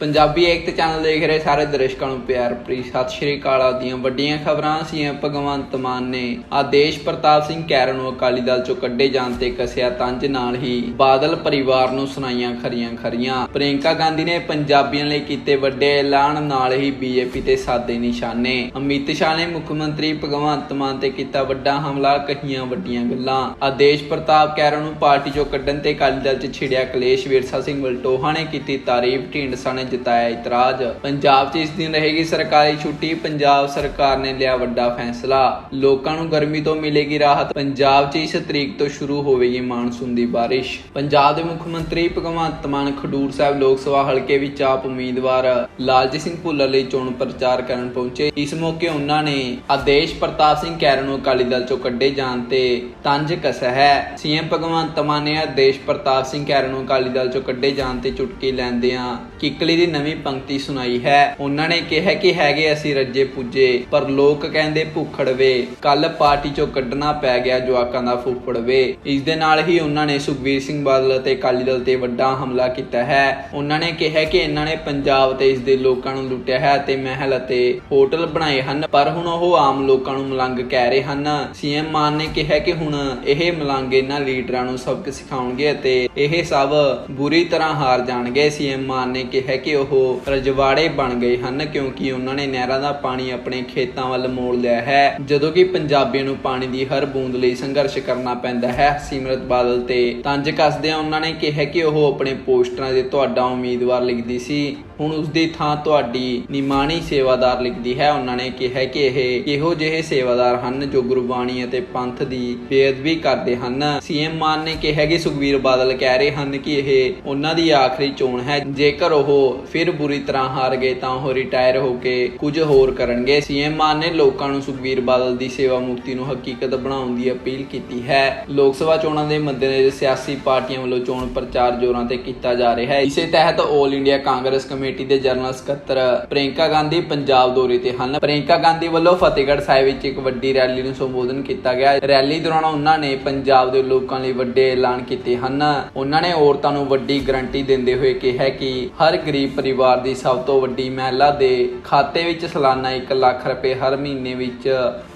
Punjabi ਏਕਤ channel ਦੇਖ ਰਹੇ ਸਾਰੇ ਦਰਸ਼ਕਾਂ ਨੂੰ ਪਿਆਰ ਭਰੀ। ਸਤਿ ਸ਼੍ਰੀ ਅਕਾਲ ਆਦੀਆਂ ਵੱਡੀਆਂ ਖਬਰਾਂ ਸੀ ਭਗਵੰਤ ਮਾਨ ਨੇ। ਆਦੇਸ਼ ਪ੍ਰਤਾਪ ਸਿੰਘ ਕੈਰ ਨੂੰ ਅਕਾਲੀ ਦਲ ਚੋਂ ਕੱਢੇ ਜਾਣ ਤੇ ਕਸਿਆ ਤੰਜ ਨਾਲ ਹੀ ਬਾਦਲ ਪਰਿਵਾਰ ਨੂੰ ਸੁਣਾਈਆਂ ਖਰੀਆਂ ਖਰੀਆਂ। ਪ੍ਰਿੰਕਾ ਗਾਂਧੀ ਨੇ ਪੰਜਾਬੀਆਂ ਲਈ ਕੀਤੇ ਵੱਡੇ ਐਲਾਨ, ਨਾਲ ਹੀ ਬੀਜੇਪੀ ਤੇ ਸਾਦੇ ਨਿਸ਼ਾਨੇ। ਅਮਿਤ ਸ਼ਾਹ ਨੇ ਮੁੱਖ ਮੰਤਰੀ ਭਗਵੰਤ ਮਾਨ ਤੇ ਕੀਤਾ ਵੱਡਾ ਹਮਲਾ, ਕਹੀਆਂ ਵੱਡੀਆਂ ਗੱਲਾਂ। ਆਦੇਸ਼ ਪ੍ਰਤਾਪ ਕੈਰ ਨੂੰ ਪਾਰਟੀ ਚੋਂ ਕੱਢਣ ਤੇ ਅਕਾਲੀ ਦਲ 'ਚ ਛਿੜਿਆ ਕਲੇਸ਼, ਵਿਰਸਾ ਸਿੰਘ ਵਲਟੋਹਾ ਨੇ ਕੀਤੀ ਤਾਰੀਫ, ਢੀਂਡਸਾ ਨੇ ਜਤਾਇਆ ਇਤਰਾਜ਼ ਪੰਜਾਬ 'ਚ ਇਸ ਦਿਨ ਰਹੇਗੀ ਸਰਕਾਰੀ ਛੁੱਟੀ। ਪੰਜਾਬ ਸਰਕਾਰ ਨੇ ਲਿਆ ਵੱਡਾ ਫੈਸਲਾ। ਲੋਕਾਂ ਨੂੰ ਗਰਮੀ ਤੋਂ ਮਿਲੇਗੀ ਰਾਹਤ। ਪੰਜਾਬ 'ਚ ਇਸ ਤਰੀਕ ਤੋਂ ਸ਼ੁਰੂ ਹੋਵੇਗੀ ਮਾਨਸੂਨ ਦੀ ਬਾਰਿਸ਼। ਪੰਜਾਬ ਦੇ ਮੁੱਖ ਮੰਤਰੀ ਭਗਵੰਤ ਮਾਨ ਖਡੂਰ ਸਾਹਿਬ ਲੋਕ ਸਭਾ ਹਲਕੇ ਵਿੱਚ ਆਪ ਉਮੀਦਵਾਰ ਲਾਲਜੀਤ ਸਿੰਘ ਭੁੱਲਰ ਲਈ ਚੋਣ ਪ੍ਰਚਾਰ ਕਰਨ ਪਹੁੰਚੇ। ਇਸ ਮੌਕੇ ਉਹਨਾਂ ਨੇ ਆਦੇਸ਼ ਪ੍ਰਤਾਪ ਸਿੰਘ ਕੈਰ ਨੂੰ ਅਕਾਲੀ ਦਲ ਚੋਂ ਕੱਢੇ ਜਾਣ ਤੇ ਤੰਜ ਕਸਿਆ ਹੈ। ਸੀਐਮ ਭਗਵੰਤ ਮਾਨ ਨੇ ਆਦੇਸ਼ ਪ੍ਰਤਾਪ ਸਿੰਘ ਕੈਰ ਨੂੰ ਅਕਾਲੀ ਦਲ ਚੋਂ ਕੱਢੇ ਜਾਣ ਤੇ ਚੁਟਕੀ ਲੈਂਦਿਆਂ ਕਿੱਕਲੀ ਦੀ ਨਵੀਂ ਪੰਕਤੀ ਸੁਣਾਈ ਹੈ, ਉਹਨਾਂ ਨੇ ਕਿਹਾ ਕਿ ਹੈਗੇ ਅਸੀਂ ਰੱਜੇ ਪੁੱਜੇ, ਪਰ ਲੋਕ ਕਹਿੰਦੇ ਭੁੱਖੜਵੇ ਕੱਲ ਪਾਰਟੀ ਚੋਂ ਕੱਢਣਾ ਪੈ ਗਿਆ ਜਵਾਕਾਂ ਦਾ ਫੁੱਫੜਵੇ। ਇਸ ਦੇ ਨਾਲ ਹੀ ਉਹਨਾਂ ਨੇ ਸੁਖਬੀਰ ਸਿੰਘ ਬਾਦਲ ਅਤੇ ਅਕਾਲੀ ਦਲ ਤੇ ਵੱਡਾ ਹਮਲਾ ਕੀਤਾ ਹੈ। ਉਹਨਾਂ ਨੇ ਕਿਹਾ ਕਿ ਇਹਨਾਂ ਨੇ ਪੰਜਾਬ ਤੇ ਇਸ ਦੇ ਲੋਕਾਂ ਨੂੰ ਲੁੱਟਿਆ ਹੈ ਤੇ ਮਹਿਲ ਅਤੇ ਹੋਟਲ ਬਣਾਏ ਹਨ, ਪਰ ਹੁਣ ਉਹ ਆਮ ਲੋਕਾਂ ਨੂੰ ਮਲੰਗ ਕਹਿ ਰਹੇ ਹਨ। ਸੀਐਮ ਮਾਨ ਨੇ ਕਿਹਾ ਕਿ ਹੁਣ ਇਹ ਮਲੰਗ ਇਹਨਾਂ ਲੀਡਰਾਂ ਨੂੰ ਸਬਕ ਸਿਖਾਉਣਗੇ ਅਤੇ ਇਹ ਸਭ ਬੁਰੀ ਤਰ੍ਹਾਂ ਹਾਰ ਜਾਣਗੇ। ਸੀਐਮ ਮਾਨ ਨੇ ਕਿਹਾ ਕਿ ਉਹ ਰਜਵਾੜੇ ਬਣ ਗਏ ਹਨ ਕਿਉਂਕਿ ਉਹਨਾਂ ਨੇ ਨਹਿਰਾਂ ਦਾ ਪਾਣੀ ਆਪਣੇ ਖੇਤਾਂ ਵੱਲ ਮੋੜ ਲਿਆ ਹੈ। ਜਦੋਂ ਕਿ ਪੰਜਾਬੀਆਂ ਨੂੰ ਪਾਣੀ ਦੀ ਹਰ ਬੂੰਦ ਲਈ ਸੰਘਰਸ਼ ਕਰਨਾ ਪੈਂਦਾ ਹੈ, ਸਿਮਰਤ ਬਾਦਲ ਤੇ ਤੰਜ ਕੱਸਦਿਆਂ ਉਹਨਾਂ ਨੇ ਕਿਹਾ ਕਿ ਉਹ ਆਪਣੇ ਪੋਸਟਰਾਂ ਦੇ ਤੁਹਾਡਾ ਉਮੀਦਵਾਰ ਲਿਖਦੀ ਸੀ। ਹੁਣ ਉਸ ਦੀ ਥਾਂ ਤੁਹਾਡੀ ਨਿਮਾਣੀ ਸੇਵਾਦਾਰ ਲਿਖਦੀ ਹੈ। ਉਹਨਾਂ ਨੇ ਕਿਹਾ ਕਿ ਇਹ ਇਹੋ ਜਿਹੇ ਸੇਵਾਦਾਰ ਹਨ ਜੋ ਗੁਰਬਾਣੀ ਅਤੇ ਪੰਥ ਦੀ ਬੇਅਦਬੀ ਕਰਦੇ ਹਨ। ਸੀਐਮ ਮਾਨ ਨੇ ਕਿਹਾ ਕਿ ਸੁਖਬੀਰ ਬਾਦਲ ਕਹਿ ਰਹੇ ਹਨ ਕਿ ਇਹ ਉਹਨਾਂ ਦੀ ਆਖਰੀ ਚੋਣ ਹੈ। ਜੇਕਰ ਉਹ ਫਿਰ ਬੁਰੀ ਤਰ੍ਹਾਂ ਹਾਰ ਗਏ ਤਾਂ ਉਹ ਰਿਟਾਇਰ ਹੋ ਕੇ ਕੁਝ ਹੋਰ ਕਰਨਗੇ। ਸੀਐਮ ਮਾਨ ਨੇ ਲੋਕਾਂ ਨੂੰ ਸੁਖਬੀਰ ਬਾਦਲ ਦੀ ਸੇਵਾ ਮੁਕਤੀ ਨੂੰ ਹਕੀਕਤ ਬਣਾਉਣ ਦੀ ਅਪੀਲ ਕੀਤੀ ਹੈ। ਲੋਕ ਸਭਾ ਚੋਣਾਂ ਦੇ ਮੱਦੇਨਜ਼ਰ ਸਿਆਸੀ ਪਾਰਟੀਆਂ ਵੱਲੋਂ ਚੋਣ ਪ੍ਰਚਾਰ ਜ਼ੋਰਾਂ ਤੇ ਕੀਤਾ ਜਾ ਰਿਹਾ ਹੈ। ਇਸੇ ਤਹਿਤ ਆਲ ਇੰਡੀਆ ਕਾਂਗਰਸ ਕਮੇਟੀ ਦੇ ਜਨਰਲ ਸਕੱਤਰ ਪ੍ਰਿੰਕਾ ਗਾਂਧੀ ਪੰਜਾਬ ਦੌਰੇ ਤੇ ਹਨ। ਪ੍ਰਿੰਕਾ ਗਾਂਧੀ ਵੱਲੋਂ ਫਤਿਹਗੜ੍ਹ ਸਾਹਿਬ ਵਿੱਚ ਇੱਕ ਵੱਡੀ ਰੈਲੀ ਨੂੰ ਸੰਬੋਧਨ ਕੀਤਾ ਗਿਆ। ਰੈਲੀ ਦੌਰਾਨ ਉਹਨਾਂ ਨੇ ਪੰਜਾਬ ਦੇ ਲੋਕਾਂ ਲਈ ਵੱਡੇ ਐਲਾਨ ਕੀਤੇ ਹਨ। ਉਹਨਾਂ ਨੇ ਔਰਤਾਂ ਨੂੰ ਵੱਡੀ ਗਰੰਟੀ ਦਿੰਦੇ ਹੋਏ ਕਿਹਾ ਕਿ ਹਰ ਗਰੀਬ ਪਰਿਵਾਰ ਦੀ ਸਭ ਤੋਂ ਵੱਡੀ ਮਹਿਲਾ ਦੇ ਖਾਤੇ ਵਿੱਚ ਸਾਲਾਨਾ 1 ਲੱਖ ਰੁਪਏ ਹਰ ਮਹੀਨੇ ਵਿੱਚ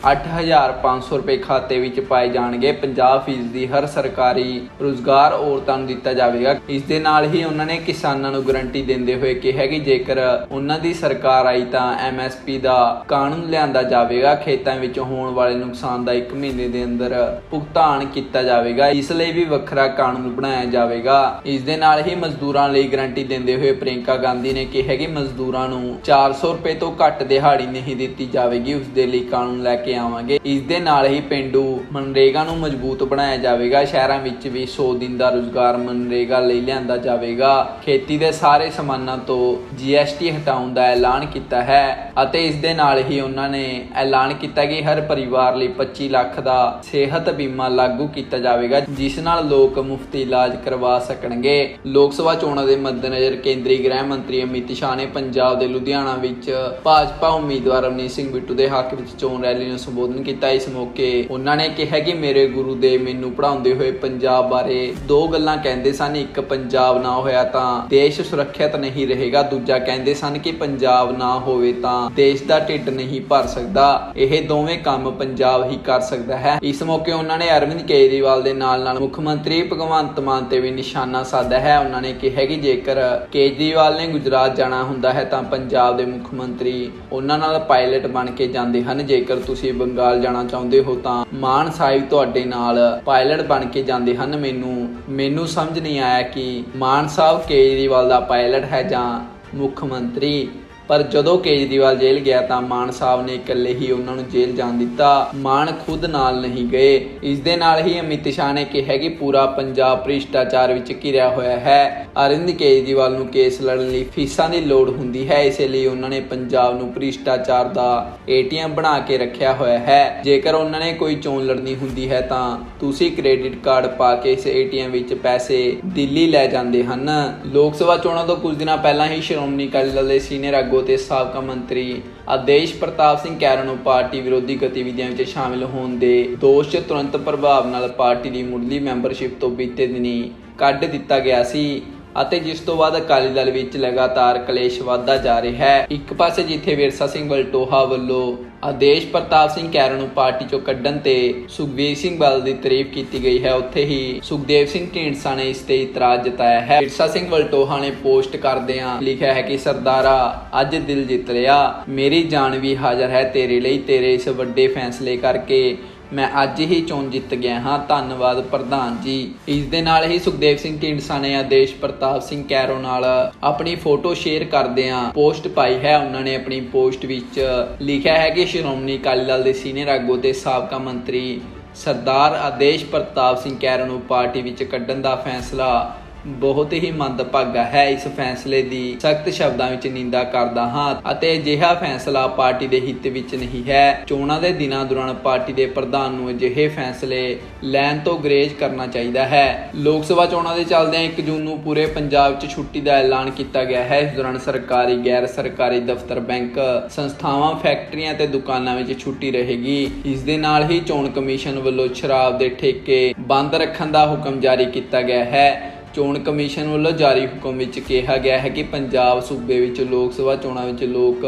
8500 ਰੁਪਏ ਖਾਤੇ ਵਿੱਚ ਪਾਏ ਜਾਣਗੇ। 50% ਦੀ ਹਰ ਸਰਕਾਰੀ ਰੋਜ਼ਗਾਰ ਔਰਤਾਂ ਨੂੰ ਦਿੱਤਾ ਜਾਵੇਗਾ। ਇਸ ਦੇ ਨਾਲ ਹੀ ਉਹਨਾਂ ਨੇ ਕਿਸਾਨਾਂ ਨੂੰ ਗਰੰਟੀ ਦਿੰਦੇ ਹੋਏ ਕਿਹਾ ਕਿ ਜੇਕਰ ਉਹਨਾਂ ਦੀ ਸਰਕਾਰ ਆਈ ਤਾਂ ਐਮਐਸਪੀ ਦਾ ਕਾਨੂੰਨ ਲਿਆਂਦਾ ਜਾਵੇਗਾ। ਖੇਤਾਂ ਵਿੱਚ ਹੋਣ ਵਾਲੇ ਨੁਕਸਾਨ ਦਾ 1 ਮਹੀਨੇ ਦੇ ਅੰਦਰ ਭੁਗਤਾਨ ਕੀਤਾ ਜਾਵੇਗਾ। ਇਸ ਲਈ ਵੀ ਵੱਖਰਾ ਕਾਨੂੰਨ ਬਣਾਇਆ ਜਾਵੇਗਾ। ਇਸ ਦੇ ਨਾਲ ਹੀ ਮਜ਼ਦੂਰਾਂ ਲਈ ਗਰੰਟੀ ਦਿੰਦੇ ਹੋਏ ਪ੍ਰਿੰਕਾ ਗਾਂਧੀ ਨੇ ਕਿਹਾ ਕਿ ਮਜ਼ਦੂਰਾਂ ਨੂੰ 400 ਰੁਪਏ ਤੋਂ ਘੱਟ ਦਿਹਾੜੀ ਨਹੀਂ ਦਿੱਤੀ ਜਾਵੇਗੀ। ਉਸ ਦੇ ਲਈ ਕਾਨੂੰਨ ਲੈ ਕੇ ਆਵਾਂਗੇ। ਇਸ ਦੇ ਨਾਲ ਹੀ ਪਿੰਡੂ ਮਨਰੇਗਾ ਨੂੰ ਮਜ਼ਬੂਤ ਬਣਾਇਆ ਜਾਵੇਗਾ। ਸ਼ਹਿਰਾਂ ਵਿੱਚ ਵੀ 100 ਦਿਨ ਦਾ ਰੁਜ਼ਗਾਰ ਮਨਰੇਗਾ ਲਈ ਲਿਆਂਦਾ ਜਾਵੇਗਾ। ਖੇਤੀ ਦੇ ਸਾਰੇ ਸਮਾਨਾਂ ਤੋਂ ਜੀਐਸਟੀ ਹਟਾਉਣ ਦਾ ਐਲਾਨ ਕੀਤਾ ਹੈ ਅਤੇ ਇਸ ਦੇ ਨਾਲ ਹੀ ਉਹਨਾਂ ਨੇ ਐਲਾਨ ਕੀਤਾ ਕਿ ਹਰ ਪਰਿਵਾਰ ਲਈ 25 ਲੱਖ ਦਾ ਸਿਹਤ ਬੀਮਾ ਲਾਗੂ ਕੀਤਾ ਜਾਵੇਗਾ, ਜਿਸ ਨਾਲ ਲੋਕ ਮੁਫਤ ਇਲਾਜ ਕਰਵਾ ਸਕਣਗੇ। ਲੋਕ ਸਭਾ ਚੋਣਾਂ ਦੇ ਮੱਦੇਨਜ਼ਰ ਕੇਂਦਰੀ ਗ੍ਰਹਿ ਮੰਤਰੀ ਅਮਿਤ ਸ਼ਾਹ ਨੇ ਪੰਜਾਬ ਦੇ ਲੁਧਿਆਣਾ ਵਿੱਚ ਭਾਜਪਾ ਉਮੀਦਵਾਰ ਰਵਨੀਤ ਸਿੰਘ ਬਿੱਟੂ ਦੇ ਹੱਕ ਵਿੱਚ ਚੋਣ ਰੈਲੀ ਨੂੰ ਸੰਬੋਧਨ ਕੀਤਾ। ਇਸ ਮੌਕੇ ਉਹਨਾਂ ਨੇ ਕਿਹਾ ਕਿ ਮੇਰੇ ਗੁਰੂ ਦੇ ਮੈਨੂੰ ਪੜ੍ਹਾਉਂਦੇ ਹੋਏ ਪੰਜਾਬ ਬਾਰੇ ਦੋ ਗੱਲਾਂ ਕਹਿੰਦੇ ਸਨ। ਇੱਕ, ਪੰਜਾਬ ਨਾ ਹੋਇਆ ਤਾਂ ਦੇਸ਼ ਸੁਰੱਖਿਅਤ ਨਹੀਂ ਰਹੇਗਾ। ਦੂਜਾ, ਕਹਿੰਦੇ ਸਨ ਕਿ ਪੰਜਾਬ ਨਾ ਹੋਵੇ ਤਾਂ ਦੇਸ਼ ਦਾ ਢਿੱਡ ਨਹੀਂ ਭਰ ਸਕਦਾ। ਇਹ ਦੋਵੇਂ ਕੰਮ ਪੰਜਾਬ ਹੀ ਕਰ ਸਕਦਾ ਹੈ। ਇਸ ਮੌਕੇ ਉਹਨਾਂ ਨੇ ਅਰਵਿੰਦ ਕੇਜਰੀਵਾਲ ਦੇ ਨਾਲ ਨਾਲ ਮੁੱਖ ਮੰਤਰੀ ਭਗਵੰਤ ਮਾਨ ਤੇ ਵੀ ਨਿਸ਼ਾਨਾ ਸਾਧਿਆ ਹੈ। ਉਹਨਾਂ ਨੇ ਕਿਹਾ ਕਿ ਜੇਕਰ ਕੇਜਰੀਵਾਲ ਨੇ ਗੁਜਰਾਤ ਜਾਣਾ ਹੁੰਦਾ ਹੈ ਤਾਂ ਪੰਜਾਬ ਦੇ ਮੁੱਖ ਮੰਤਰੀ ਉਹਨਾਂ ਨਾਲ ਪਾਇਲਟ ਬਣ ਕੇ ਜਾਂਦੇ ਹਨ। ਜੇਕਰ ਤੁਸੀਂ ਬੰਗਾਲ ਜਾਣਾ ਚਾਹੁੰਦੇ ਹੋ ਤਾਂ ਮਾਨ ਸਾਹਿਬ ਤੁਹਾਡੇ ਨਾਲ ਪਾਇਲਟ ਬਣ ਕੇ ਜਾਂਦੇ ਹਨ। ਮੈਨੂੰ ਮੈਨੂੰ ਸਮਝ ਨਹੀਂ ਆਇਆ ਕਿ ਮਾਨ ਸਾਹਿਬ ਕੇਜਰੀਵਾਲ ਦਾ ਪਾਇਲਟ ਹੈ ਜਾਂ ਮੁੱਖ ਮੰਤਰੀ। ਪਰ ਜਦੋਂ ਕੇਜਰੀਵਾਲ ਜੇਲ੍ਹ ਗਿਆ ਤਾਂ ਮਾਨ ਸਾਹਿਬ ਨੇ ਇਕੱਲੇ ਹੀ ਉਹਨਾਂ ਨੂੰ ਜੇਲ੍ਹ ਜਾਣ ਦਿੱਤਾ। ਮਾਨ ਖੁਦ ਨਾਲ ਨਹੀਂ ਗਏ। ਇਸ ਦੇ ਨਾਲ ਹੀ ਅਮਿਤ ਸ਼ਾਹ ਨੇ ਕਿਹਾ ਕਿ ਪੂਰਾ ਪੰਜਾਬ ਭ੍ਰਿਸ਼ਟਾਚਾਰ ਵਿੱਚ ਘਿਰਿਆ ਹੋਇਆ ਹੈ। ਅਰਵਿੰਦ ਕੇਜਰੀਵਾਲ ਨੂੰ ਕੇਸ ਲੜਨ ਲਈ ਫੀਸਾਂ ਦੀ ਲੋੜ ਹੁੰਦੀ ਹੈ। ਇਸੇ ਲਈ ਉਹਨਾਂ ਨੇ ਪੰਜਾਬ ਨੂੰ ਭ੍ਰਿਸ਼ਟਾਚਾਰ ਦਾ ਏਟੀਐਮ ਬਣਾ ਕੇ ਰੱਖਿਆ ਹੋਇਆ ਹੈ। ਜੇਕਰ ਉਹਨਾਂ ਨੇ ਕੋਈ ਚੋਣ ਲੜਨੀ ਹੁੰਦੀ ਹੈ ਤਾਂ ਤੁਸੀਂ ਕ੍ਰੈਡਿਟ ਕਾਰਡ ਪਾ ਕੇ ਇਸ ਏਟੀਐਮ ਵਿੱਚ ਪੈਸੇ ਦਿੱਲੀ ਲੈ ਜਾਂਦੇ ਹਨ। ਲੋਕ ਸਭਾ ਚੋਣਾਂ ਤੋਂ ਕੁਝ ਦਿਨਾਂ ਪਹਿਲਾਂ ਹੀ ਸ਼੍ਰੋਮਣੀ ਅਕਾਲੀ ਦਲ ਦੇ ਸੀਨੀਅਰ ਆਗੂ ਤੇ ਸਾਬਕਾ ਮੰਤਰੀ ਆਦੇਸ਼ ਪ੍ਰਤਾਪ ਸਿੰਘ ਕੈਰਨ ਨੂੰ ਪਾਰਟੀ ਵਿਰੋਧੀ ਗਤੀਵਿਧੀਆਂ ਵਿੱਚ ਸ਼ਾਮਿਲ ਹੋਣ ਦੇ ਦੋਸ਼ 'ਚ ਤੁਰੰਤ ਪ੍ਰਭਾਵ ਨਾਲ ਪਾਰਟੀ ਦੀ ਮੁੱਢਲੀ ਮੈਂਬਰਸ਼ਿਪ ਤੋਂ ਬੀਤੇ ਦਿਨੀ ਕੱਢ ਦਿੱਤਾ ਗਿਆ ਸੀ। ਅਤੇ ਜਿਸ ਤੋਂ ਬਾਅਦ ਅਕਾਲੀ ਦਲ ਵਿੱਚ ਲਗਾਤਾਰ ਕਲੇਸ਼ ਵਧਦਾ ਜਾ ਰਿਹਾ ਹੈ। ਇੱਕ ਪਾਸੇ ਜਿੱਥੇ ਵਿਰਸਾ ਸਿੰਘ ਵਲਟੋਹਾ ਵੱਲੋਂ ਆਦੇਸ਼ ਪ੍ਰਤਾਪ ਸਿੰਘ ਕੈਰੋਂ ਨੂੰ ਪਾਰਟੀ ਚੋਂ ਕੱਢਣ ਤੇ ਸੁਖਬੀਰ ਸਿੰਘ ਬਾਦਲ ਦੀ ਤਾਰੀਫ ਕੀਤੀ ਗਈ ਹੈ, ਉੱਥੇ ਹੀ ਸੁਖਦੇਵ ਸਿੰਘ ਢੀਂਡਸਾ ਨੇ ਇਸ ਤੇ ਇਤਰਾਜ਼ ਜਤਾਇਆ ਹੈ। ਵਿਰਸਾ ਸਿੰਘ ਵਲਟੋਹਾ ਨੇ ਪੋਸਟ ਕਰਦਿਆਂ ਲਿਖਿਆ ਹੈ ਕਿ, ਸਰਦਾਰਾ, ਅੱਜ ਦਿਲ ਜਿੱਤ ਲਿਆ। ਮੇਰੀ ਜਾਨ ਵੀ ਹਾਜ਼ਰ ਹੈ ਤੇਰੇ ਲਈ। ਤੇਰੇ ਇਸ ਵੱਡੇ ਫੈਸਲੇ ਕਰਕੇ ਮੈਂ ਅੱਜ ਹੀ ਚੋਣ ਜਿੱਤ ਗਿਆ ਹਾਂ। ਧੰਨਵਾਦ ਪ੍ਰਧਾਨ ਜੀ। ਇਸ ਦੇ ਨਾਲ ਹੀ ਸੁਖਦੇਵ ਸਿੰਘ ਢੀਂਡਸਾ ਨੇ ਆਦੇਸ਼ ਪ੍ਰਤਾਪ ਸਿੰਘ ਕੈਰੋ ਨਾਲ ਆਪਣੀ ਫੋਟੋ ਸ਼ੇਅਰ ਕਰਦਿਆਂ ਪੋਸਟ ਪਾਈ ਹੈ, ਉਹਨਾਂ ਨੇ ਆਪਣੀ ਪੋਸਟ ਵਿੱਚ ਲਿਖਿਆ ਹੈ ਕਿ ਸ਼੍ਰੋਮਣੀ ਅਕਾਲੀ ਦਲ ਦੇ ਸੀਨੀਅਰ ਆਗੂ ਤੇ ਸਾਬਕਾ ਮੰਤਰੀ ਸਰਦਾਰ ਆਦੇਸ਼ ਪ੍ਰਤਾਪ ਸਿੰਘ ਕੈਰੋ ਨੂੰ ਪਾਰਟੀ ਵਿੱਚ ਕੱਢਣ ਦਾ ਫੈਸਲਾ ਬਹੁਤ ਹੀ ਮੰਦਭਾਗਾ ਹੈ ਇਸ ਫੈਸਲੇ ਦੀ। ਸਖਤ ਸ਼ਬਦਾਂ ਵਿੱਚ ਨਿੰਦਾ ਕਰਦਾ ਹਾਂ ਅਤੇ ਅਜਿਹਾ ਫੈਸਲਾ ਪਾਰਟੀ ਦੇ ਹਿੱਤ ਵਿੱਚ ਨਹੀਂ ਹੈ। ਚੋਣਾਂ ਦੇ ਦਿਨਾਂ ਦੌਰਾਨ ਪਾਰਟੀ ਦੇ ਪ੍ਰਧਾਨ ਨੂੰ ਅਜਿਹੇ ਫੈਸਲੇ ਲੈਣ ਤੋਂ ਗਰੇਜ ਕਰਨਾ ਚਾਹੀਦਾ ਹੈ। ਲੋਕ ਸਭਾ ਚੋਣਾਂ ਦੇ ਚੱਲਦਿਆਂ 1 ਜੂਨ ਨੂੰ ਪੂਰੇ ਪੰਜਾਬ 'ਚ ਛੁੱਟੀ ਦਾ ਐਲਾਨ ਕੀਤਾ ਗਿਆ ਹੈ। ਇਸ ਦੌਰਾਨ ਸਰਕਾਰੀ, ਗੈਰ ਸਰਕਾਰੀ ਦਫ਼ਤਰ, ਬੈਂਕ, ਸੰਸਥਾਵਾਂ, ਫੈਕਟਰੀਆਂ ਤੇ ਦੁਕਾਨਾਂ ਵਿੱਚ ਛੁੱਟੀ ਰਹੇਗੀ। ਇਸ ਦੇ ਨਾਲ ਹੀ ਚੋਣ ਕਮਿਸ਼ਨ ਵੱਲੋਂ ਸ਼ਰਾਬ ਦੇ ਠੇਕੇ ਬੰਦ ਰੱਖਣ ਦਾ ਹੁਕਮ ਜਾਰੀ ਕੀਤਾ ਗਿਆ ਹੈ। ਚੋਣ ਕਮਿਸ਼ਨ ਵੱਲੋਂ ਜਾਰੀ ਹੁਕਮ ਵਿੱਚ ਕਿਹਾ ਗਿਆ ਹੈ ਕਿ ਪੰਜਾਬ ਸੂਬੇ ਵਿੱਚ ਲੋਕ ਸਭਾ ਚੋਣਾਂ ਵਿੱਚ ਲੋਕ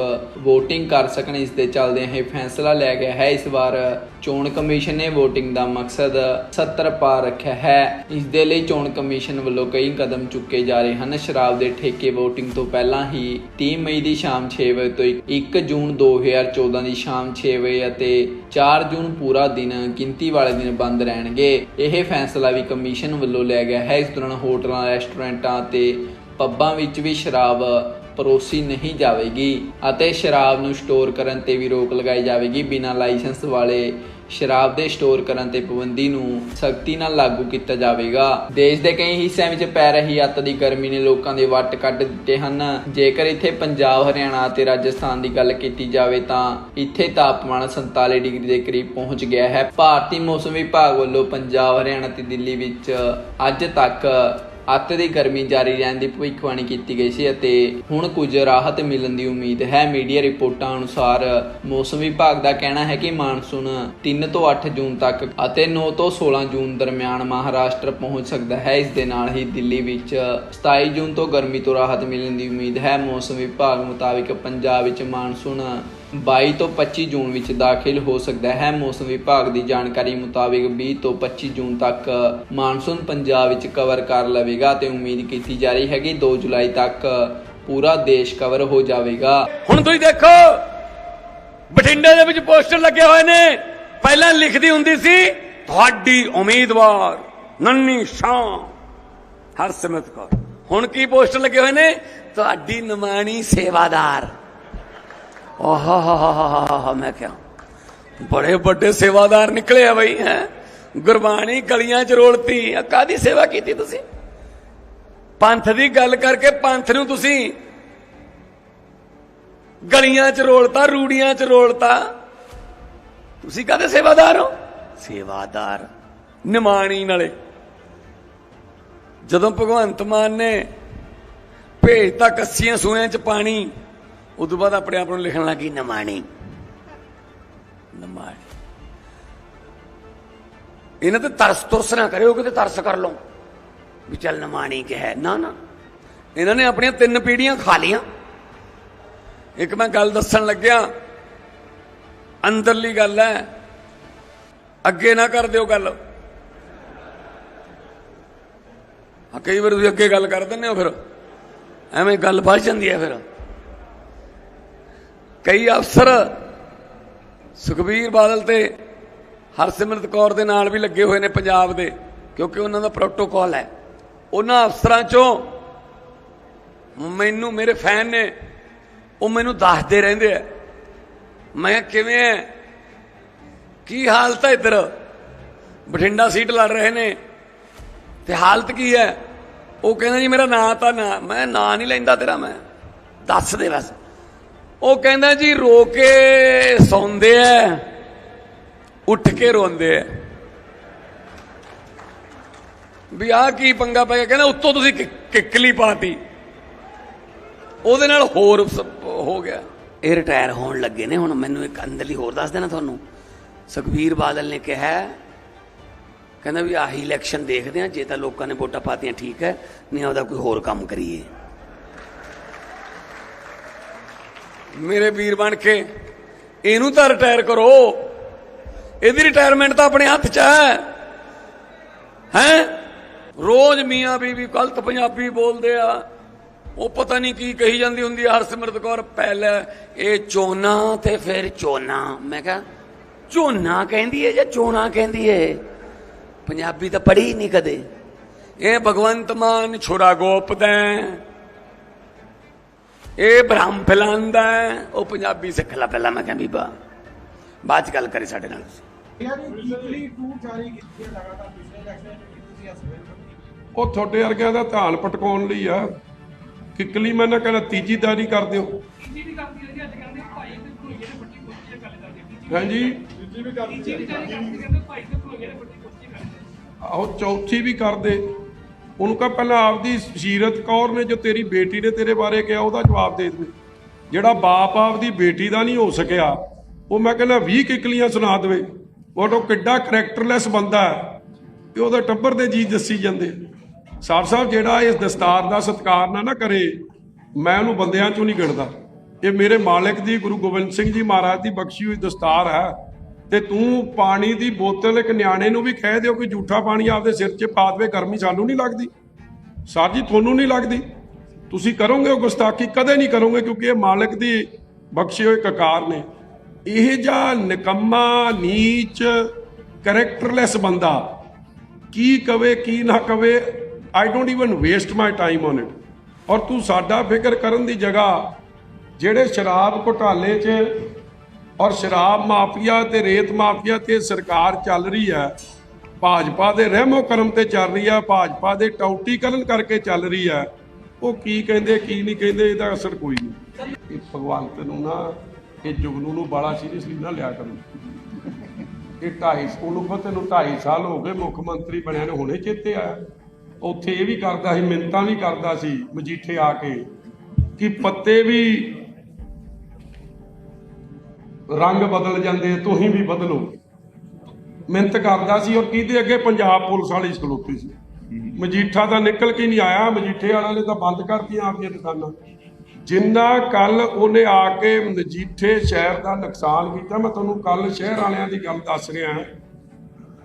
VOTING ਕਰ ਸਕਣ। ਇਸ ਦੇ ਚੱਲਦਿਆਂ ਇਹ ਫੈਸਲਾ ਲਿਆ ਗਿਆ ਹੈ। ਇਸ ਵਾਰ ਚੋਣ ਕਮਿਸ਼ਨ ਨੇ VOTING ਦਾ ਮਕਸਦ 70 ਪਾਰ ਰੱਖਿਆ ਹੈ। ਇਸ ਦੇ ਲਈ ਚੋਣ ਕਮਿਸ਼ਨ ਵੱਲੋਂ ਕਈ ਕਦਮ ਚੁੱਕੇ ਜਾ ਰਹੇ ਹਨ। ਸ਼ਰਾਬ ਦੇ ਠੇਕੇ VOTING ਤੋਂ ਪਹਿਲਾਂ ਹੀ 30 ਮਈ ਦੀ ਸ਼ਾਮ 6 ਵਜੇ ਤੋਂ 1 ਜੂਨ 2014 ਦੀ ਸ਼ਾਮ 6 ਵਜੇ ਅਤੇ 4 ਜੂਨ ਪੂਰਾ ਦਿਨ ਗਿਣਤੀ ਵਾਲੇ ਦਿਨ ਬੰਦ ਰਹਿਣਗੇ। ਇਹ ਫੈਸਲਾ ਵੀ ਕਮਿਸ਼ਨ ਵੱਲੋਂ ਲਿਆ ਗਿਆ ਹੈ। ਇਸ ਦੌਰਾਨ ਹੋਟਲਾਂ, ਰੈਸਟੋਰੈਂਟਾਂ ਤੇ ਪੱਬਾਂ ਵਿੱਚ ਵੀ ਸ਼ਰਾਬ ਪਰੋਸੀ ਨਹੀਂ ਜਾਵੇਗੀ ਅਤੇ ਸ਼ਰਾਬ ਨੂੰ ਸਟੋਰ ਕਰਨ ਤੇ ਵੀ ਰੋਕ ਲਗਾਈ ਜਾਵੇਗੀ। ਬਿਨਾਂ ਲਾਇਸੈਂਸ ਵਾਲੇ ਸ਼ਰਾਬ ਦੇ ਸਟੋਰ ਕਰਨ ਤੇ ਪਾਬੰਦੀ ਨੂੰ ਸਖਤੀ ਨਾਲ ਲਾਗੂ ਕੀਤਾ ਜਾਵੇਗਾ। ਦੇਸ਼ ਦੇ ਕਈ ਹਿੱਸਿਆਂ ਵਿੱਚ ਪੈ ਰਹੀ ਅੱਤ ਦੀ ਗਰਮੀ ਨੇ ਲੋਕਾਂ ਦੇ ਵੱਟ ਕੱਢ ਦਿੱਤੇ ਹਨ। ਜੇਕਰ ਇੱਥੇ ਪੰਜਾਬ, ਹਰਿਆਣਾ ਅਤੇ ਰਾਜਸਥਾਨ ਦੀ ਗੱਲ ਕੀਤੀ ਜਾਵੇ ਤਾਂ ਇੱਥੇ ਤਾਪਮਾਨ 47 ਡਿਗਰੀ ਦੇ ਕਰੀਬ ਪਹੁੰਚ ਗਿਆ ਹੈ। ਭਾਰਤੀ ਮੌਸਮ ਵਿਭਾਗ ਵੱਲੋਂ ਪੰਜਾਬ, ਹਰਿਆਣਾ ਤੇ ਦਿੱਲੀ ਵਿੱਚ ਅੱਜ ਤੱਕ ਅੱਤ ਦੀ ਗਰਮੀ ਜਾਰੀ ਰਹਿਣ ਦੀ ਭਵਿੱਖਬਾਣੀ ਕੀਤੀ ਗਈ ਸੀ ਅਤੇ ਹੁਣ ਕੁਝ ਰਾਹਤ ਮਿਲਣ ਦੀ ਉਮੀਦ ਹੈ। ਮੀਡੀਆ ਰਿਪੋਰਟਾਂ ਅਨੁਸਾਰ ਮੌਸਮ ਵਿਭਾਗ ਦਾ ਕਹਿਣਾ ਹੈ ਕਿ ਮਾਨਸੂਨ 3 ਤੋਂ 8 ਜੂਨ ਤੱਕ ਅਤੇ 9 ਤੋਂ 16 ਜੂਨ ਦਰਮਿਆਨ ਮਹਾਰਾਸ਼ਟਰ ਪਹੁੰਚ ਸਕਦਾ ਹੈ। ਇਸ ਦੇ ਨਾਲ ਹੀ ਦਿੱਲੀ ਵਿੱਚ 27 ਜੂਨ ਤੋਂ ਗਰਮੀ ਤੋਂ ਰਾਹਤ ਮਿਲਣ ਦੀ ਉਮੀਦ ਹੈ। ਮੌਸਮ ਵਿਭਾਗ ਮੁਤਾਬਿਕ ਪੰਜਾਬ ਵਿੱਚ ਮਾਨਸੂਨ 22 ਤੋਂ 25 ਜੂਨ ਵਿੱਚ ਦਾਖਲ ਹੋ ਸਕਦਾ ਹੈ। ਮੌਸਮ ਵਿਭਾਗ ਦੀ ਜਾਣਕਾਰੀ ਮੁਤਾਬਿਕ 20 ਤੋਂ 25 ਜੂਨ ਤੱਕ ਮਾਨਸੂਨ ਪੰਜਾਬ ਵਿੱਚ ਕਵਰ ਕਰ ਲਵੇਗਾ ਤੇ ਉਮੀਦ ਕੀਤੀ ਜਾ ਰਹੀ ਹੈ ਕਿ 2 ਜੁਲਾਈ ਤੱਕ ਪੂਰਾ ਦੇਸ਼ ਕਵਰ ਹੋ ਜਾਵੇਗਾ। ਹੁਣ ਤੁਸੀਂ ਦੇਖੋ, ਬਠਿੰਡੇ ਦੇ ਵਿੱਚ ਪੋਸਟਰ ਲੱਗੇ ਹੋਏ ਨੇ। ਪਹਿਲਾਂ ਲਿਖਦੀ ਹੁੰਦੀ ਸੀ, ਤੁਹਾਡੀ ਉਮੀਦਵਾਰ ਨੰਨੀ ਸ਼ਾਂ ਹਰਸਿਮਰਤ ਕੌਰ। ਹੁਣ ਕੀ ਪੋਸਟਰ ਲੱਗੇ ਹੋਏ ਨੇ? ਤੁਹਾਡੀ ਨਿਮਾਣੀ ਸੇਵਾਦਾਰ। ਆਹਾ ਮੈਂ ਕਿਹਾ, ਬੜੇ ਵੱਡੇ ਸੇਵਾਦਾਰ ਨਿਕਲੇ ਆ ਬਈ, ਹੈ? ਗੁਰਬਾਣੀ ਗਲੀਆਂ 'ਚ ਰੋਲਤੀ। ਆ ਕਾਦੀ ਸੇਵਾ ਕੀਤੀ ਤੁਸੀਂ? ਪੰਥ ਦੀ ਗੱਲ ਕਰਕੇ ਪੰਥ ਨੂੰ ਤੁਸੀਂ ਗਲੀਆਂ 'ਚ ਰੋਲਤਾ, ਰੂੜੀਆਂ 'ਚ ਰੋਲਤਾ। ਤੁਸੀਂ ਕਾਹਦੇ ਸੇਵਾਦਾਰ ਹੋ? ਸੇਵਾਦਾਰ। ਨਿਮਾਣੀ ਨਾਲੇ। ਜਦੋਂ ਭਗਵੰਤ ਮਾਨ ਨੇ ਭੇਜਤਾ ਕੱਸੀਆਂ ਸੂਆਂ 'ਚ ਪਾਣੀ ਉਦੋਂ ਬਾਅਦ ਆਪਣੇ ਆਪ ਨੂੰ ਲਿਖਣ ਲੱਗੀ ਨਮਾਣੀ। ਨਮਾਣੀ। ਇਹਨਾਂ ਤੇ ਤਰਸ ਤੁਰਸ ਨਾ ਕਰਿਓ, ਕਿਤੇ ਤਰਸ ਕਰ ਲਓ। ਵੀ ਚੱਲ ਨਮਾਣੀ ਕਿ ਹੈ। ਨਾ ਨਾ। ਇਹਨਾਂ ਨੇ ਆਪਣੀਆਂ ਤਿੰਨ ਪੀੜੀਆਂ ਖਾ ਲੀਆਂ ਇੱਕ ਮੈਂ ਗੱਲ ਦੱਸਣ ਲੱਗਿਆ, ਅੰਦਰਲੀ ਗੱਲ ਹੈ, ਅੱਗੇ ਨਾ ਕਰ ਦਿਓ ਗੱਲ। ਆ ਕਈ ਵਾਰ ਤੁਸੀਂ ਅੱਗੇ ਗੱਲ ਕਰ ਦਿੰਦੇ ਹੋ ਫਿਰ। ਐਵੇਂ ਗੱਲ ਵੱਧ ਜਾਂਦੀ ਹੈ ਫਿਰ। ਕਈ ਅਫਸਰ ਸੁਖਬੀਰ ਬਾਦਲ ਤੇ ਹਰਸਿਮਰਤ ਕੌਰ ਦੇ ਨਾਲ ਵੀ ਲੱਗੇ ਹੋਏ ਨੇ ਪੰਜਾਬ ਦੇ, ਕਿਉਂਕਿ ਉਹਨਾਂ ਦਾ ਪ੍ਰੋਟੋਕਾਲ ਹੈ। ਉਹਨਾਂ ਅਫਸਰਾਂ ਚੋਂ ਮੈਨੂੰ, ਮੇਰੇ ਫੈਨ ਨੇ, ਉਹ ਮੈਨੂੰ ਦੱਸਦੇ ਰਹਿੰਦੇ ਆ। ਮੈਂ ਕਿਵੇਂ ਹੈ ਕੀ ਹਾਲਤ ਹੈ ਇੱਧਰ? ਬਠਿੰਡਾ ਸੀਟ ਲੜ ਰਹੇ ਨੇ। ਤੇ ਹਾਲਤ ਕੀ ਹੈ ਉਹ ਕਹਿੰਦਾ ਜੀ, ਮੇਰਾ ਨਾਂ ਤਾਂ ਨਾ, ਮੈਂ ਨਾਂ ਨਹੀਂ ਲੈਂਦਾ ਤੇਰਾ, ਮੈਂ ਦੱਸ ਦੇ ਬਸ। ਉਹ ਕਹਿੰਦਾ ਜੀ ਰੋ ਕੇ ਸੌਂਦੇ ਐ, ਉੱਠ ਕੇ ਰੋਂਦੇ ਐ। ਵੀ ਆ ਕੀ ਪੰਗਾ ਪੈ ਗਿਆ? ਕਹਿੰਦਾ ਉੱਤੋਂ ਤੁਸੀਂ ਕਿ- ਕਿੱਕਲੀ ਪਾਤੀ। ਉਹਦੇ ਨਾਲ ਹੋਰ ਹੋ ਗਿਆ। ਇਹ ਰਿਟਾਇਰ ਹੋਣ ਲੱਗੇ ਨੇ ਹੁਣ, ਮੈਨੂੰ ਇੱਕ ਅੰਦਰਲੀ ਹੋਰ ਦੱਸ ਦੇਣਾ ਤੁਹਾਨੂੰ। ਸੁਖਬੀਰ ਬਾਦਲ ਨੇ ਕਿਹਾ ਕਹਿੰਦਾ ਵੀ ਆਹੀ ਇਲੈਕਸ਼ਨ ਦੇਖਦੇ ਆ ਜੇ ਤਾਂ ਲੋਕਾਂ ਨੇ ਵੋਟਾਂ ਪਾਤੀਆਂ ਠੀਕ ਹੈ, ਨਹੀਂ ਉਹਦਾ ਕੋਈ ਹੋਰ ਕੰਮ ਕਰੀਏ। ਮੇਰੇ ਵੀਰ ਬਣ ਕੇ, ਇਹਨੂੰ ਤਾਂ ਰਿਟਾਇਰ ਕਰੋ। ਇਹਦੀ ਰਿਟਾਇਰਮੈਂਟ ਤਾਂ ਆਪਣੇ ਹੱਥ 'ਚ ਹੈ। ਹੈ? ਰੋਜ਼ ਮੀਆਂ ਬੀਬੀ ਗਲਤ ਪੰਜਾਬੀ ਬੋਲਦੇ ਆ। ਉਹ ਪਤਾ ਨਹੀਂ ਕੀ ਕਹੀ ਜਾਂਦੀ ਹੁੰਦੀ ਆ, ਹਰਸਿਮਰਤ ਕੌਰ, ਪਹਿਲੇ ਇਹ ਚੋਨਾ ਤੇ ਫਿਰ ਚੋਨਾ। ਮੈਂ ਕਿਹਾ ਝੋਨਾ ਕਹਿੰਦੀ ਹੈ ਜਾਂ ਚੋਨਾ ਕਹਿੰਦੀ ਹੈ ਪੰਜਾਬੀ ਤਾਂ ਪੜ੍ਹੀ ਨਹੀਂ ਕਦੇ। ਇਹ ਭਗਵੰਤ ਮਾਨ ਛੁਰਾ ਗੋਪਦੈ ਇਹ ਬ੍ਰਹਮ ਫੈਲਾਉਂਦਾ। ਉਹ ਪੰਜਾਬੀ ਸਿੱਖ ਲਾ ਪਹਿਲਾਂ ਮੈਂ ਕਿਹਾ ਬੀਬਾ ਬਾਅਦ ਚ ਗੱਲ ਕਰੇ ਸਾਡੇ ਨਾਲ ਉਹ ਤੁਹਾਡੇ ਵਰਗਿਆਂ ਦਾ ਧਿਆਨ ਪਟਕਾਉਣ ਲਈ ਆ। ਕਿਕਲੀ ਮੈਂ ਨਾ ਕਹਿੰਦਾ ਤੀਜੀ ਦਾਰੀ ਕਰ ਦਿਓ। ਤੀਜੀ ਵੀ ਕਰਦੀ ਹੈ ਜੀ ਅੱਜ ਕਹਿੰਦੇ ਭਾਈ ਤੇ ਭੁਈਏ ਦੇ ਵੱਡੀ ਕੁਸ਼ਤੀ ਗੱਲ ਕਰਦੇ ਤੀਜੀ ਹਾਂਜੀ। ਤੀਜੀ ਵੀ ਕਰਦੀ ਕਰਦੀ ਕਰਦੇ ਆਹੋ ਚੌਥੀ ਵੀ ਕਰ ਦੇ ਉਹਨੂੰ ਕਹ ਪਹਿਲਾਂ ਆਪਦੀ ਸੀਰਤ ਕੌਰ ਨੇ ਜੋ ਤੇਰੀ ਬੇਟੀ ਨੇ ਤੇਰੇ ਬਾਰੇ ਕਿਹਾ, ਉਹਦਾ ਜਵਾਬ ਦੇ ਦੇ ਜਿਹੜਾ ਬਾਪ ਆਪਦੀ ਬੇਟੀ ਦਾ ਨਹੀਂ ਹੋ ਸਕਿਆ, ਉਹ ਮੈਂ ਕਹਿੰਦਾ 20 ਕਿਕਲੀਆਂ ਸੁਣਾ ਦੇਵੇ। ਬਟ ਉਹ ਕਿੱਡਾ ਕਰੈਕਟਰਲੈਸ ਬੰਦਾ ਹੈ ਕਿ ਉਹਦੇ ਟੱਬਰ ਦੇ ਜੀ ਦੱਸੀ ਜਾਂਦੇ ਸਾਹਿਬ ਸਾਹਿਬ ਜਿਹੜਾ ਇਸ ਦਸਤਾਰ ਦਾ ਸਤਿਕਾਰ ਨਾ ਨਾ ਕਰੇ, ਮੈਂ ਉਹਨੂੰ ਬੰਦਿਆਂ ਚੋਂ ਨਹੀਂ ਗਿਣਦਾ। ਇਹ ਮੇਰੇ ਮਾਲਕ ਦੀ, ਗੁਰੂ ਗੋਬਿੰਦ ਸਿੰਘ ਜੀ ਮਹਾਰਾਜ ਦੀ ਬਖਸ਼ੀ ਹੋਈ ਦਸਤਾਰ ਹੈ। ਤੇ ਤੂੰ ਪਾਣੀ ਦੀ ਬੋਤਲ ਇੱਕ ਨਿਆਣੇ ਨੂੰ ਵੀ ਕਹਿ ਦਿਓ ਕਿ ਝੂਠਾ ਪਾਣੀ ਆਪਦੇ ਸਿਰ 'ਚ ਪਾ ਦੇਵੇ, ਗਰਮੀ ਸਾਨੂੰ ਨਹੀਂ ਲੱਗਦੀ। ਸਰ ਜੀ, ਤੁਹਾਨੂੰ ਨਹੀਂ ਲੱਗਦੀ? ਤੁਸੀਂ ਕਰੋਗੇ ਉਹ ਗੁਸਤਾਖੀ? ਕਦੇ ਨਹੀਂ ਕਰੋਗੇ ਕਿਉਂਕਿ ਇਹ ਮਾਲਕ ਦੀ ਬਖਸ਼ੇ ਹੋਏ ਕਕਾਰ ਨੇ। ਇਹ ਜਾਂ ਨਿਕੰਮਾ, ਨੀਚ, ਕਰੈਕਟਰਲੈਸ ਬੰਦਾ, ਕੀ ਕਵੇ, ਕੀ ਨਾ ਕਵੇ I don't even waste my time on it ਔਰ ਤੂੰ ਸਾਡਾ ਫਿਕਰ ਕਰਨ ਦੀ ਜਗ੍ਹਾ, ਜਿਹੜੇ ਸ਼ਰਾਬ ਘੁਟਾਲੇ 'ਚ ਔਰ ਸ਼ਰਾਬ ਮਾਫੀਆ ਤੇ ਰੇਤ ਮਾਫੀਆ ਤੇ ਸਰਕਾਰ ਚੱਲ ਰਹੀ ਹੈ। ਭਾਜਪਾ ਦੇ ਰਹਿਮੋ ਕਰਮ ਤੇ ਚੱਲ ਰਹੀ ਹੈ। ਭਾਜਪਾ ਦੇ ਟੌਟੀਕਰਨ ਕਰਕੇ ਚੱਲ ਰਹੀ ਹੈ। ਉਹ ਕੀ ਕਹਿੰਦੇ, ਕੀ ਨਹੀਂ ਕਹਿੰਦੇ, ਇਹਦਾ ਅਸਰ ਕੋਈ ਨਹੀਂ। ਇਹ ਭਗਵੰਤ ਨੂੰ ਨਾ, ਇਹ ਜੁਗਨੂ ਨੂੰ ਬਾਲਾ ਸੀਰੀਅਸਲੀ ਨਾ ਲਿਆ ਕਰੋ। ਇਹ 2.5 ਉਹਨੂੰ ਪਤਾ ਤੈਨੂੰ 2.5 ਸਾਲ ਹੋ ਗਏ ਮੁੱਖ ਮੰਤਰੀ ਬਣਿਆ ਨੇ ਹੁਣੇ ਚੇਤੇ ਆਇਆ। ਉੱਥੇ ਇਹ ਵੀ ਕਰਦਾ ਸੀ ਮਿੰਤਾਂ ਵੀ ਕਰਦਾ ਸੀ ਮਜੀਠੇ ਆ ਕੇ ਕਿ ਪੱਤੇ ਵੀ ਰੰਗ ਬਦਲ ਜਾਂਦੇ ਤੁਸੀਂ ਵੀ ਬਦਲੋ। ਮਿਹਨਤ ਕਰਦਾ ਸੀ ਔਰ ਕਿਹਦੇ ਅੱਗੇ? ਪੰਜਾਬ ਪੁਲਿਸ ਵਾਲੇ ਖਲੋਤੇ ਸੀ। ਮਜੀਠਾ ਤਾਂ ਨਿਕਲ ਕੇ ਨਹੀਂ ਆਇਆ, ਮਜੀਠੇ ਵਾਲਿਆਂ ਨੇ ਤਾਂ ਬੰਦ ਕਰਤੀਆਂ ਆਪਣੀਆਂ ਦੁਕਾਨਾਂ। ਜਿੰਨਾ ਕੱਲ ਉਹਨੇ ਆ ਕੇ ਮਜੀਠੇ ਸ਼ਹਿਰ ਦਾ ਨੁਕਸਾਨ ਕੀਤਾ, ਮੈਂ ਤੁਹਾਨੂੰ ਕੱਲ ਸ਼ਹਿਰ ਵਾਲਿਆਂ ਦੀ ਗੱਲ ਦੱਸ ਰਿਹਾ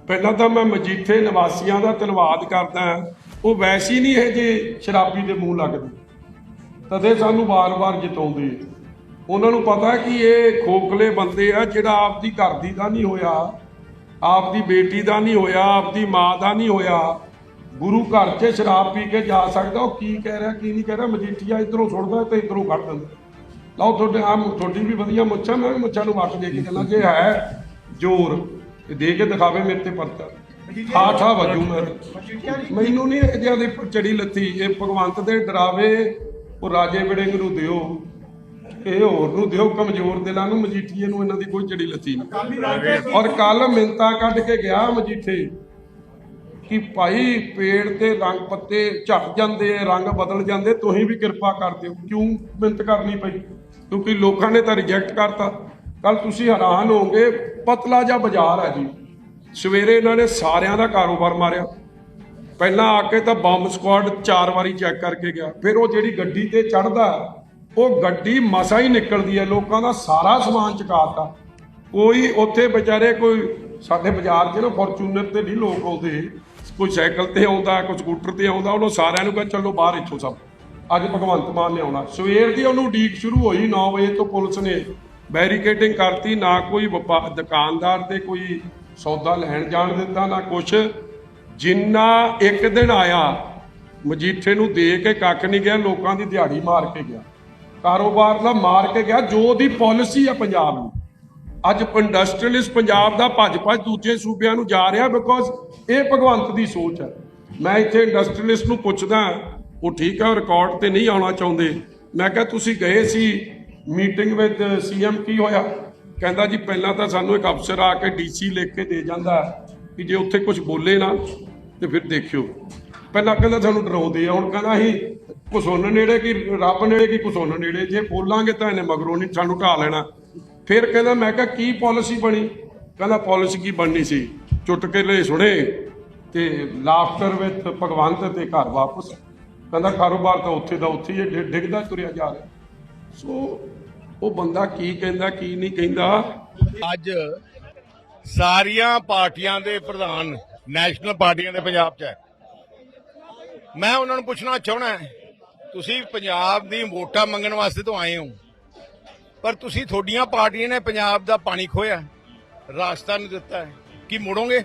ਪਹਿਲਾਂ ਤਾਂ ਮੈਂ ਮਜੀਠੇ ਨਿਵਾਸੀਆਂ ਦਾ ਧੰਨਵਾਦ ਕਰਦਾ ਉਹ ਵੈਸੇ ਨਹੀਂ ਇਹ ਜੇ ਸ਼ਰਾਬੀ ਦੇ ਮੂੰਹ ਲੱਗਦੇ। ਤਦੇ ਸਾਨੂੰ ਵਾਰ-ਵਾਰ ਜਿਤਾਉਂਦੇ ਉਹਨਾਂ ਨੂੰ ਪਤਾ ਕਿ ਇਹ ਖੋਖਲੇ ਬੰਦੇ ਆ ਜਿਹੜਾ ਆਪਦੀ ਘਰ ਦੀ ਦਾ ਨਹੀਂ ਹੋਇਆ ਆਪਦੀ ਬੇਟੀ ਦਾ ਨਹੀਂ ਹੋਇਆ ਆਪਦੀ ਮਾਂ ਦਾ ਨਹੀਂ ਹੋਇਆ। ਗੁਰੂ ਘਰ 'ਚ ਸ਼ਰਾਬ ਪੀ ਕੇ ਜਾ ਸਕਦਾ ਉਹ ਕੀ ਕਹਿ ਰਿਹਾ ਕੀ ਨਹੀਂ ਕਹਿ ਰਿਹਾ ਮਜੀਠੀਆ ਇਧਰੋਂ ਸੁੱਟਦਾ ਤੇ ਇਧਰੋਂ ਕੱਢ ਦਿੰਦਾ। ਲਓ ਤੁਹਾਡੇ ਆ ਤੁਹਾਡੀ ਵੀ ਵਧੀਆ ਮੁੱਛਾਂ ਮੈਂ ਮੁੱਛਾਂ ਨੂੰ ਵੱਟ ਦੇ ਕੇ ਚੱਲਾਂ ਜੇ ਹੈ ਜ਼ੋਰ ਦੇ ਕੇ ਦਿਖਾਵੇ ਮੇਰੇ ਤੇ ਪਰਚਾ। ਠਾਠਾ ਵਜੂ ਮੈਂ ਮੈਨੂੰ ਨਹੀਂ ਇਹ ਜ਼ਿਆਦਾ ਚੜੀ ਲੱਤੀ ਇਹ ਭਗਵੰਤ ਦੇ ਡਰਾਵੇ ਉਹ ਰਾਜੇ ਵੜਿੰਗ ਨੂੰ ਦਿਓ। ਇਹ ਹੋਰ ਨੂੰ ਦਿਓ ਕਮਜ਼ੋਰ ਦਿਲਾਂ ਨੂੰ ਮਜੀਠੀਏ ਨੂੰ ਇਹਨਾਂ ਦੀ ਕੋਈ ਚੜੀ ਲੱਤੀ ਨਹੀਂ। ਔਰ ਕੱਲ ਮਿੰਤਾ ਕੱਢ ਕੇ ਗਿਆ ਮਜੀਠੇ ਕਿ ਭਾਈ ਪੇੜ ਤੇ ਰੰਗ ਪੱਤੇ ਝੜ ਜਾਂਦੇ ਰੰਗ ਬਦਲ ਜਾਂਦੇ ਤੁਸੀਂ ਵੀ ਕਿਰਪਾ ਕਰ ਦਿਓ। ਕਿਉਂ ਮਿਹਨਤ ਕਰਨੀ ਪਈ? ਕਿਉਂਕਿ ਲੋਕਾਂ ਨੇ ਤਾਂ ਰਿਜੈਕਟ ਕਰਤਾ। ਕੱਲ ਤੁਸੀਂ ਹੈਰਾਨ ਹੋਵੋਗੇ ਪਤਲਾ ਜਿਹਾ ਬਾਜ਼ਾਰ ਹੈ ਜੀ। ਸਵੇਰੇ ਇਹਨਾਂ ਨੇ ਸਾਰਿਆਂ ਦਾ ਕਾਰੋਬਾਰ ਮਾਰਿਆ। ਪਹਿਲਾਂ ਆ ਕੇ ਤਾਂ ਬੰਬ ਸਕੁਆਡ ਚਾਰ ਵਾਰੀ ਚੈੱਕ ਕਰਕੇ ਗਿਆ। ਫਿਰ ਉਹ ਜਿਹੜੀ ਗੱਡੀ ਤੇ ਚੜਦਾ ਉਹ ਗੱਡੀ ਮਸਾ ਹੀ ਨਿਕਲਦੀ ਹੈ, ਲੋਕਾਂ ਦਾ ਸਾਰਾ ਸਮਾਨ ਚੁਕਾਤਾ। ਕੋਈ ਉੱਥੇ ਵਿਚਾਰੇ ਕੋਈ ਸਾਡੇ ਬਾਜ਼ਾਰ 'ਚ ਨਾ ਫੋਰਚੂਨਰ ਤੇ ਨਹੀਂ ਲੋਕ ਆਉਂਦੇ। ਕੋਈ ਸਾਈਕਲ ਤੇ ਆਉਂਦਾ, ਕੋਈ ਸਕੂਟਰ ਤੇ ਆਉਂਦਾ, ਉਹਨੂੰ ਸਾਰਿਆਂ ਨੂੰ ਕਹਿੰਦਾ ਚਲੋ ਬਾਹਰ ਇੱਥੋਂ ਸਭ। ਅੱਜ ਭਗਵੰਤ ਮਾਨ ਨੇ ਆਉਣਾ। ਸਵੇਰ ਦੀ ਉਹਨੂੰ ਡੀਕ ਸ਼ੁਰੂ ਹੋਈ 9 ਵਜੇ ਤੋਂ ਪੁਲਿਸ ਨੇ ਬੈਰੀਕੇਡਿੰਗ ਕਰਤੀ। ਨਾ ਕੋਈ ਵਪਾ- ਦੁਕਾਨਦਾਰ ਤੇ ਕੋਈ ਸੌਦਾ ਲੈਣ ਜਾਣ ਦਿੱਤਾ, ਨਾ ਕੁਛ। ਜਿੰਨਾ ਇੱਕ ਦਿਨ ਆਇਆ, ਮਜੀਠੇ ਨੂੰ ਦੇ ਕੇ ਕੱਖ ਨਹੀਂ ਗਿਆ, ਲੋਕਾਂ ਦੀ ਦਿਹਾੜੀ ਮਾਰ ਕੇ ਗਿਆ। ਕਾਰੋਬਾਰ ਦਾ ਮਾਰ ਕੇ ਗਿਆ, ਜੋ ਉਹਦੀ ਪਾਲਿਸੀ ਆ ਪੰਜਾਬ ਨੂੰ ਅੱਜ ਇੰਡਸਟਰੀਅਲਿਸਟ ਪੰਜਾਬ ਦਾ ਭੱਜ ਭੱਜ ਦੂਜੇ ਸੂਬਿਆਂ ਨੂੰ ਜਾ ਰਿਹਾ ਬਿਕੋਜ਼ ਇਹ ਭਗਵੰਤ ਦੀ ਸੋਚ ਹੈ ਮੈਂ ਇੱਥੇ ਇੰਡਸਟਰੀਅਲਿਸਟ ਨੂੰ ਪੁੱਛਦਾ, ਉਹ ਠੀਕ ਹੈ ਰਿਕਾਰਡ ਤੇ ਨਹੀਂ ਆਉਣਾ ਚਾਹੁੰਦੇ। ਮੈਂ ਕਿਹਾ, ਤੁਸੀਂ ਗਏ ਸੀ ਮੀਟਿੰਗ ਵਿਦ ਸੀਐਮ ਕੀ ਹੋਇਆ? ਕਹਿੰਦਾ, ਜੀ, ਪਹਿਲਾਂ ਤਾਂ ਸਾਨੂੰ ਇੱਕ ਅਫਸਰ ਆ ਕੇ ਡੀਸੀ ਲਿਖ ਕੇ ਦੇ ਜਾਂਦਾ ਕਿ ਜੇ ਉੱਥੇ ਕੁਝ ਬੋਲੇ ਨਾ ਤੇ ਫਿਰ ਦੇਖਿਓ। ਪਹਿਲਾਂ ਕਹਿੰਦਾ ਸਾਨੂੰ ਡਰਾਉਂਦੇ ਆ। ਹੁਣ ਕਹਿੰਦਾ, ਅਸੀਂ ਕੁਸੁੰਨ ਨੇੜੇ ਕੀ, ਰੱਬ ਨੇੜੇ ਕੀ ਕੁਸੁੰਨ ਨੇੜੇ? ਜੇ ਬੋਲਾਂਗੇ ਤਾਂ ਇਹਨੇ ਮਗਰੋਂ ਨਹੀਂ ਸਾਨੂੰ ਢਾ ਲੈਣਾ। ਫਿਰ ਕਹਿੰਦਾ, ਮੈਂ ਕਿਹਾ, ਕੀ ਪਾਲਿਸੀ ਬਣੀ? ਕਹਿੰਦਾ ਪਾਲਿਸੀ ਕੀ ਬਣਨੀ ਸੀ? ਚੁਟਕਲੇ ਸੁਣੇ ਤੇ ਲਾਫਟਰ ਵਿੱਚ ਭਗਵੰਤ ਤੇ ਘਰ ਵਾਪਸ। ਕਹਿੰਦਾ, ਕਾਰੋਬਾਰ ਤਾਂ ਉੱਥੇ ਦਾ ਉੱਥੇ ਹੀ ਡਿੱਗਦਾ ਤੁਰਿਆ ਜਾ ਰਿਹਾ। ਸੋ ਉਹ ਬੰਦਾ ਕੀ ਕਹਿੰਦਾ, ਕੀ ਨਹੀਂ ਕਹਿੰਦਾ? ਅੱਜ ਸਾਰੀਆਂ ਪਾਰਟੀਆਂ ਦੇ ਪ੍ਰਧਾਨ ਨੈਸ਼ਨਲ ਪਾਰਟੀਆਂ ਦੇ ਪੰਜਾਬ 'ਚ ਹੈ। ਮੈਂ ਉਹਨਾਂ ਨੂੰ ਪੁੱਛਣਾ ਚਾਹਣਾ ਤੁਸੀਂ ਪੰਜਾਬ ਦੀ ਵੋਟਾਂ ਮੰਗਣ ਵਾਸਤੇ ਤੋਂ ਆਏ ਹੋ, ਪਰ ਤੁਸੀਂ ਤੁਹਾਡੀਆਂ ਪਾਰਟੀਆਂ ਨੇ ਪੰਜਾਬ ਦਾ ਪਾਣੀ ਖੋਇਆ ਰਾਸਤਾ ਨਹੀਂ ਦਿੱਤਾ, ਕੀ ਮੁੜੋਗੇ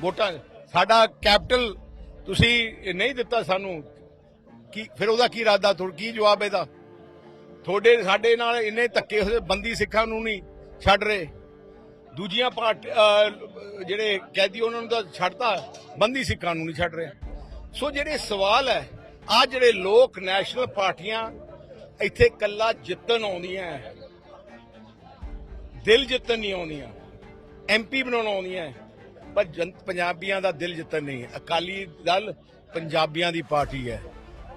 ਵੋਟਾਂ? ਸਾਡਾ ਕੈਪੀਟਲ ਤੁਸੀਂ ਨਹੀਂ ਦਿੱਤਾ ਸਾਨੂੰ, ਕੀ ਫਿਰ ਉਹਦਾ ਕੀ ਇਰਾਦਾ ਤੁਹਾਡਾ ਕੀ ਜਵਾਬ ਇਹਦਾ? ਤੁਹਾਡੇ, ਸਾਡੇ ਨਾਲ ਇੰਨੇ ਧੱਕੇ ਹੋਏ, ਬੰਦੀ ਸਿੱਖਾਂ ਨੂੰ ਨਹੀਂ ਛੱਡ ਰਹੇ, ਦੂਜੀਆਂ ਪਾਰਟ ਜਿਹੜੇ ਕੈਦੀ ਉਹਨਾਂ ਨੂੰ ਤਾਂ ਛੱਡਤਾ, ਬੰਦੀ ਸਿੱਖਾਂ ਨੂੰ ਨਹੀਂ ਛੱਡ ਰਹੇ। ਸੋ ਜਿਹੜੇ ਸਵਾਲ ਹੈ, ਆ ਜਿਹੜੇ ਲੋਕ ਨੈਸ਼ਨਲ ਪਾਰਟੀਆਂ ਇੱਥੇ ਕੱਲਾ ਜਿੱਤਣ ਆਉਂਦੀਆਂ ਹੈ। ਦਿਲ ਜਿੱਤਣ ਨਹੀਂ ਆਉਂਦੀਆਂ ਐਮਪੀ ਬਣਾਉਣ ਆਉਂਦੀਆਂ ਪਰ ਜਨ, ਪੰਜਾਬੀਆਂ ਦਾ ਦਿਲ ਜਿੱਤਣ ਨਹੀਂ ਹੈ। ਅਕਾਲੀ ਦਲ ਪੰਜਾਬੀਆਂ ਦੀ ਪਾਰਟੀ ਹੈ,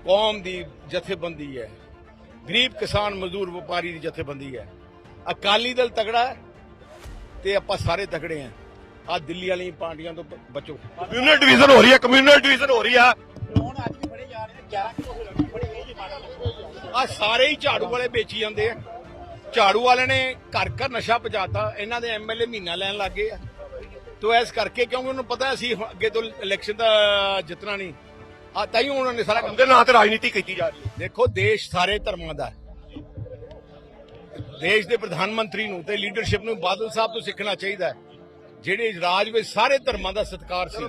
ਕੌਮ ਦੀ ਜਥੇਬੰਦੀ ਹੈ, ਗਰੀਬ ਕਿਸਾਨ ਮਜ਼ਦੂਰ ਵਪਾਰੀ ਦੀ ਜਥੇਬੰਦੀ ਹੈ ਅਕਾਲੀ ਦਲ ਤਗੜਾ ਹੈ ਤੇ ਆਪਾਂ ਸਾਰੇ ਤਗੜੇ ਆ ਆ ਦਿੱਲੀ ਵਾਲੀ ਪਾਰਟੀਆਂ ਤੋਂ ਬ- ਬਚੋ। ਕਮਿਊਨਲ ਡਿਵੀਜ਼ਨ ਹੋ ਰਹੀ ਹੈ ਕਮਿਊਨਲ ਡਿਵੀਜ਼ਨ ਹੋ ਰਹੀ ਆ। ਆ ਸਾਰੇ ਹੀ ਝਾੜੂ ਵਾਲੇ ਵੇਚੀ ਜਾਂਦੇ ਆ। ਝਾੜੂ ਵਾਲੇ ਨੇ ਘਰ ਘਰ ਨਸ਼ਾ ਪਜਾਤਾ ਇਹਨਾਂ ਦੇ ਐਮਐਲਏ ਮਹੀਨਾ ਲੈਣ ਲੱਗੇ ਆ। ਤੋ ਇਸ ਕਰਕੇ ਕਿਉਂਕਿ ਉਹਨੂੰ ਪਤਾ ਸੀ ਹੁਣ ਅੱਗੇ ਤੋਂ ਇਲੈਕਸ਼ਨ ਦਾ ਜਿੱਤਣਾ ਨਹੀਂ। ਆ ਤਾਂ ਹੀ ਉਹਨਾਂ ਨੇ ਸਾਰਾ ਕੰਮ ਦੇ ਨਾਂ ਤੇ ਰਾਜਨੀਤੀ ਕੀਤੀ ਜਾ ਰਹੀ ਹੈ ਦੇਖੋ ਦੇਸ਼ ਸਾਰੇ ਧਰਮਾਂ ਦਾ ਹੈ। ਦੇਸ਼ ਦੇ ਪ੍ਰਧਾਨ ਮੰਤਰੀ ਨੂੰ ਤੇ ਲੀਡਰਸ਼ਿਪ ਨੂੰ ਬਾਦਲ ਸਾਹਿਬ ਤੋਂ ਸਿੱਖਣਾ ਚਾਹੀਦਾ ਹੈ। ਜਿਹੜੇ ਰਾਜ ਵਿੱਚ ਸਾਰੇ ਧਰਮਾਂ ਦਾ ਸਤਿਕਾਰ ਸੀ।